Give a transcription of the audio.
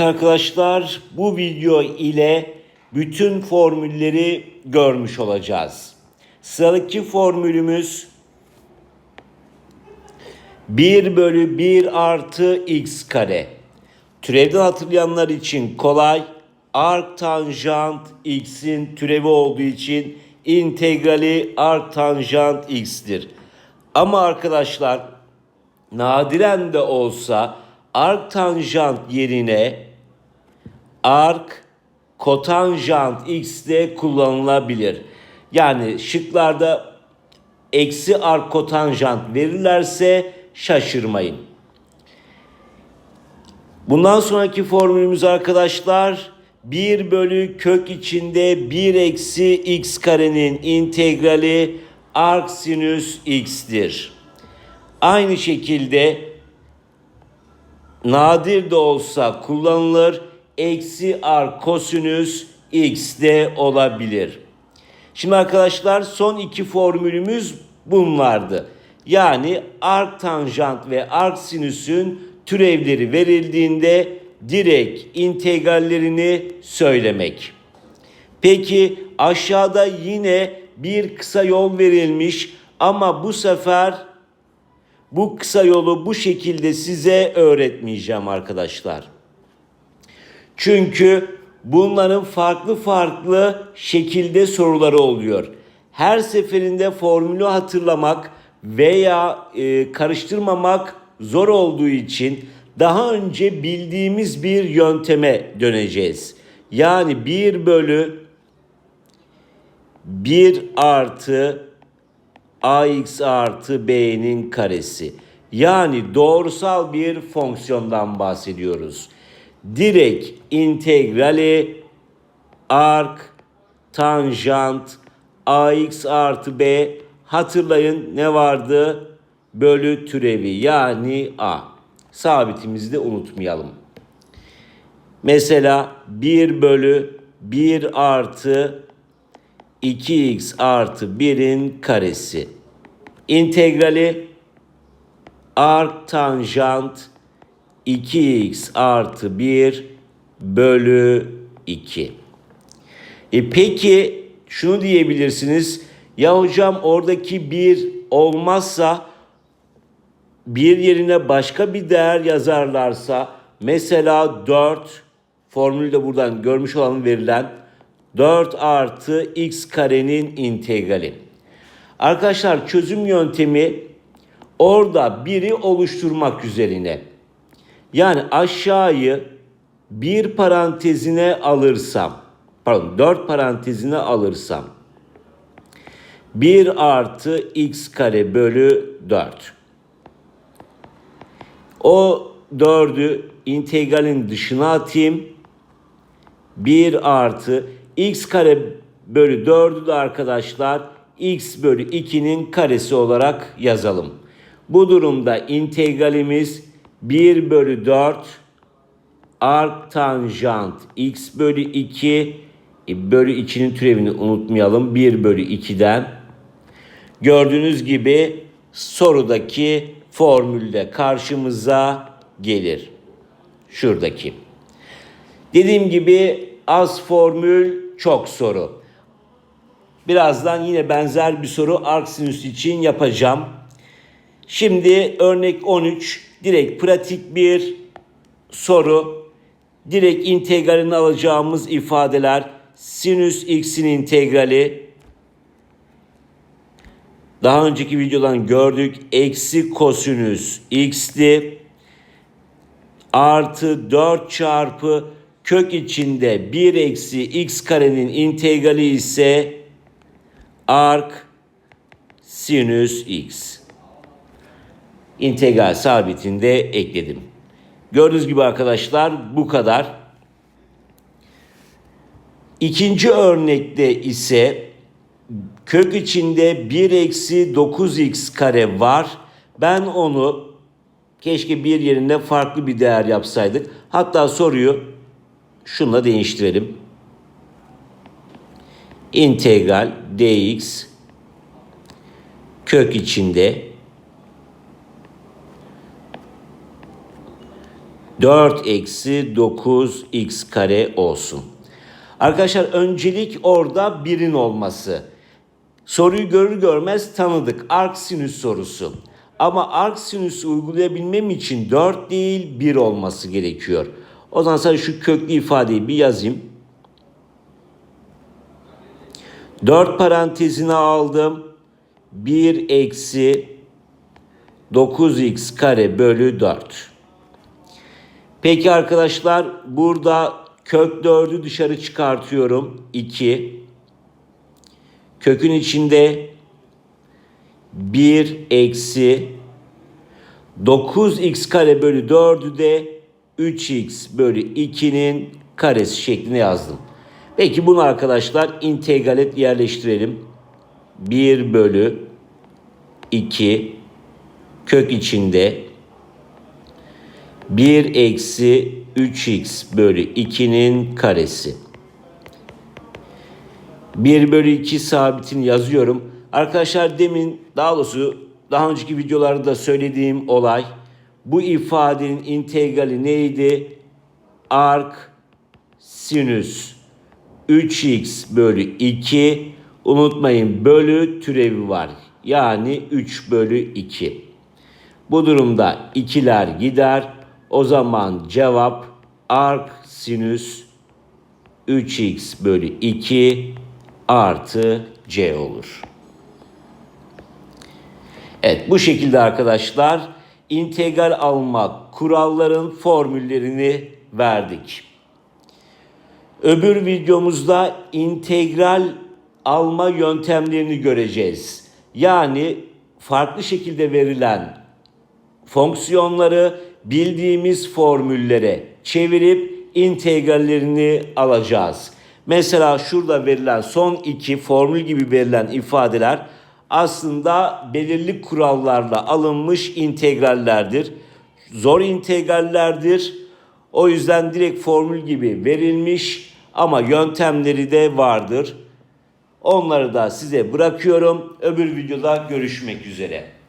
Arkadaşlar bu video ile bütün formülleri görmüş olacağız. Sıradaki formülümüz 1 bölü 1 artı x kare. Türevden hatırlayanlar için kolay. Arc tanjant x'in türevi olduğu için integrali arc tanjant x'tir. Ama arkadaşlar nadiren de olsa arc tanjant yerine arc kotanjant x de kullanılabilir. Yani şıklarda eksi arc kotanjant verirlerse şaşırmayın. Bundan sonraki formülümüz arkadaşlar 1 bölü kök içinde 1 eksi x karenin integrali arc sinüs x'tir. Aynı şekilde nadir de olsa kullanılır. Eksi arc kosinüs x de olabilir. Şimdi arkadaşlar son iki formülümüz bunlardı. Yani arc tanjant ve arc sinüsün türevleri verildiğinde direkt integrallerini söylemek. Peki aşağıda yine bir kısa yol verilmiş ama bu sefer bu kısa yolu bu şekilde size öğretmeyeceğim arkadaşlar. Çünkü bunların farklı farklı şekilde soruları oluyor. Her seferinde formülü hatırlamak veya e, karıştırmamak zor olduğu için daha önce bildiğimiz bir yönteme döneceğiz. Yani 1 bölü 1 artı ax artı b'nin karesi. Yani doğrusal bir fonksiyondan bahsediyoruz. Direkt integrali arc tanjant ax artı b hatırlayın ne vardı? Bölü türevi yani a. Sabitimizi de unutmayalım. Mesela 1 bölü 1 artı 2x artı 1'in karesi. İntegrali arc tanjant 2x artı 1 bölü 2. E peki şunu diyebilirsiniz. Ya hocam oradaki 1 olmazsa bir yerine başka bir değer yazarlarsa mesela 4 formülü de buradan görmüş olan verilen 4 artı x karenin integrali. Arkadaşlar çözüm yöntemi orada biri oluşturmak üzerine. Yani aşağıyı bir parantezine alırsam, pardon 4 parantezine alırsam 1 artı x kare bölü 4. O 4'ü integralin dışına atayım. 1 artı x kare bölü 4'ü de arkadaşlar x bölü 2'nin karesi olarak yazalım. Bu durumda integralimiz 1 bölü 4 arc tanjant x bölü 2 e, bölü 2'nin türevini unutmayalım 1 bölü 2'den. Gördüğünüz gibi sorudaki formülde karşımıza gelir. Şuradaki. Dediğim gibi az formül çok soru. Birazdan yine benzer bir soru arc sinüs için yapacağım. Şimdi örnek 13 direkt pratik bir soru. Direkt integralini alacağımız ifadeler sinüs x'in integrali daha önceki videodan gördük. Eksi kosinüs x'ti. Artı 4 çarpı kök içinde 1 eksi x karenin integrali ise arc sinüs x. İntegral sabitinde ekledim. Gördüğünüz gibi arkadaşlar bu kadar. İkinci örnekte ise kök içinde 1 eksi 9x kare var. Ben onu keşke bir yerinde farklı bir değer yapsaydık. Hatta soruyu şunla değiştirelim. İntegral dx kök içinde 4 eksi 9x kare olsun. Arkadaşlar öncelik orada 1'in olması. Soruyu görür görmez tanıdık. Arc sinüs sorusu. Ama arc sinüsü uygulayabilmem için 4 değil 1 olması gerekiyor. O zaman sadece şu köklü ifadeyi bir yazayım. 4 parantezine aldım. 1 eksi 9x kare bölü 4. Peki arkadaşlar burada kök 4'ü dışarı çıkartıyorum. 2. Kökün içinde 1 eksi 9x kare bölü 4'ü de 3x bölü 2'nin karesi şeklinde yazdım. Peki bunu arkadaşlar integralet yerleştirelim. 1 bölü 2 kök içinde 1 eksi 3x bölü 2'nin karesi. 1 bölü 2 sabitini yazıyorum. Arkadaşlar demin daha doğrusu daha önceki videolarda söylediğim olay bu ifadenin integrali neydi? Arc sinüs 3x bölü 2 unutmayın bölü türevi var. Yani 3 bölü 2. Bu durumda ikiler gider. O zaman cevap arc sinüs 3x bölü 2 artı c olur. Evet bu şekilde arkadaşlar integral almak kuralların formüllerini verdik. Öbür videomuzda integral alma yöntemlerini göreceğiz. Yani farklı şekilde verilen fonksiyonları bildiğimiz formüllere çevirip integrallerini alacağız. Mesela şurada verilen son iki formül gibi verilen ifadeler aslında belirli kurallarla alınmış integrallerdir. Zor integrallerdir. O yüzden direkt formül gibi verilmiş ama yöntemleri de vardır. Onları da size bırakıyorum. Öbür videoda görüşmek üzere.